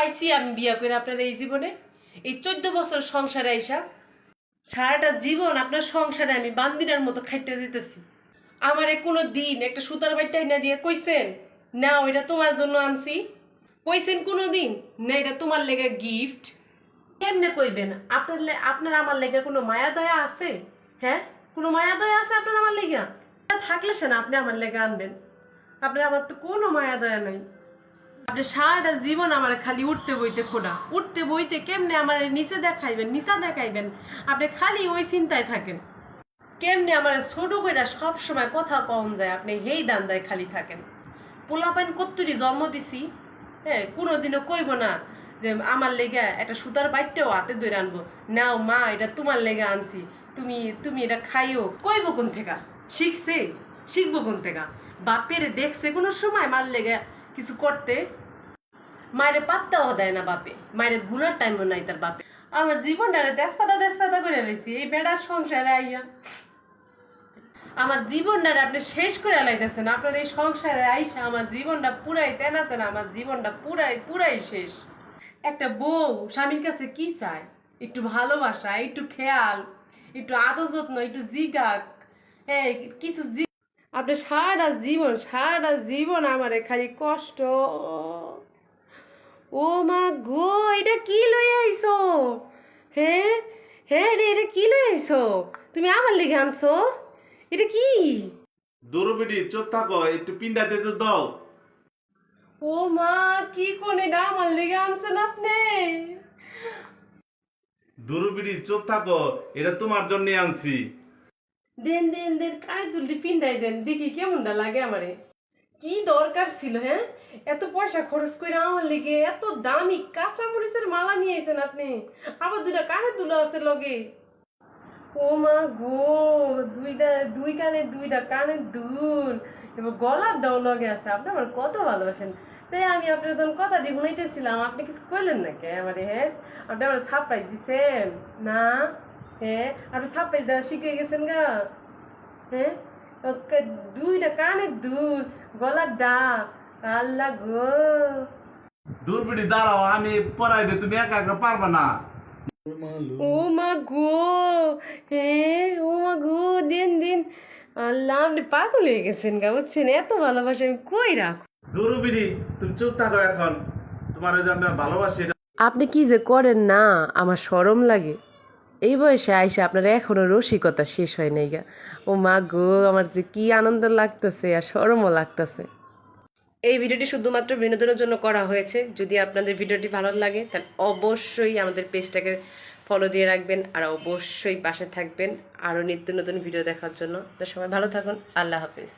পাইছি আমি বিয়া করে আপনার এই জীবনে। এই চোদ্দ বছর সংসারে আইসা সারাটা জীবন আপনার সংসারে আমি বান্দিনার মতো খাইতে দিতেছি। আমারে কোনো দিন একটা সুতার বাইটাই না দিয়ে কইছেন, না, ওইটা তোমার জন্য আনছি। কইছেন কোনো দিন, না, এটা তোমার লেগে গিফট কেমনে কইবেন? আপনার আপনার আমার লেগে কোনো মায়া দয়া আছে? হ্যাঁ? কোনো মায়া দয়া আছে আপনার আমার লেগে? থাকলে সে না আপনি আমার লেগে আনবেন। আপনার আমার তো কোনো মায়া দয়া নাই। আপনি সারাটা জীবন আমার খালি উঠতে বইতে খোটা উঠতে বইতে কেমনে আমার নিচে দেখাইবেন, নিচা দেখাইবেন? আপনি খালি ওই চিন্তায় থাকেন। কেমনে আমার ছোট কইরা সব সময় কথা কম যায়, আপনি হেই দান্দায় খালি থাকেন। পোলাপাইন কত্তুরি জন্ম দিছি হ্যাঁ কোনোদিনও কইব না যে আমার লেগে একটা সুতার বাইটটাও হাতে ধরে আনব। নাও মা, এটা তোমার লেগে আনছি। তুমি তুমি এটা খাইও। কইব কোন থেকে? শিখছে? শিখব কোন থেকে? বাপের দেখছে কোনো সময় মার লেগে কিছু করতে। মায়ের পাত্তাও দেয় না বাপে। মায়ের গুনার টাইমও নাই তার বাপে। আমার জীবনটা তেজপাতা তেজপাতা করে রয়েছি এই বেড়ার সংসারে আইয়া। আমার জীবনটা আপনি শেষ করে লাইতেছেন। আপনার এই সংসারে আইসা আমার জীবনটা পুরাই তেনা তেনা, আমার জীবনটা পুরাই পুরাই শেষ। একটা বউ স্বামীর কাছে কি চায়? একটু ভালোবাসা, একটু খেয়াল, একটু আদর যত্ন, একটু জিগাক হ্যাঁ কিছু জি আপনি সারাটা জীবন সারাটা জীবন আমার খালি কষ্ট। ও মা গো এটা কি লই আইছো? হ্যাঁ হ্যাঁ রে এটা কি লই আইছো? তুমি আমার লিগে আনছো? এটা কি? দৌড়বিডি চোখ থাকো একটু পিন্ডা দিতে দাও। ও মা কি কোন এটা আমার লিগে আনছেন আপনি? দৌড়বিডি চোখ থাকো এটা তোমার জন্য আনছি। দেন দেন দেন কানে তুলটি পিন্দাই দেন, দেখি কেমন কেমনটা লাগে আমারে। কি দরকার ছিল হ্যাঁ? এত পয়সা খরচ করে আমার লেগে এত দামি কাঁচা মরিচের মালা নিয়েছেন আপনি। আবার দুটা কানে তুলো আছে লগে। ও মা গো, দুইটা, দুই কানে দুইটা কানে দুল। এবার গলার ডাও লগে আছে, আপনি আমার কত ভালোবাসেন। তাই আমি আপনার যখন কথাটি শুনাইতেছিলাম, আপনি কিছু কইলেন নাকি আমারে হ্যাঁ? আপনি আমার সারপ্রাইজ দিছেন। না হ্যাঁ? আপনি সারপ্রাইজ দেওয়া শিখে গেছেন গা। হ্যাঁ ওকে দুইটা কানে দুল গলার ডা আল্লাহ গো। দৌড়বিডি দাঁড়াও আমি পড়াই দে তুমি একা একা পারবা না। ও মা গো হ্যাঁ ও মা গো দিন দিন আল্লাহ আপনি পাগল হয়ে গেছেন গা বুঝছেন? এত ভালোবাসা আমি কই রাখ দৌড়বিডি তুমি চুপ থাকো এখন। তোমার ওই যে আমি ভালোবাসি আপনি কি যে করেন না আমার সরম লাগে। এই বয়সে আইসা আপনার এখনও রসিকতা শেষ হয় নাই গা। ও মা গো, আমার যে কি আনন্দ লাগতেছে আর সরমও লাগতেছে। এই ভিডিওটি শুধুমাত্র বিনোদনের জন্য করা হয়েছে। যদি আপনাদের ভিডিওটি ভালো লাগে, তাহলে অবশ্যই আমাদের পেজটাকে ফলো দিয়ে রাখবেন আর অবশ্যই পাশে থাকবেন আরও নিত্য নতুন ভিডিও দেখার জন্য। তো সবাই ভালো থাকুন, আল্লাহ হাফিজ।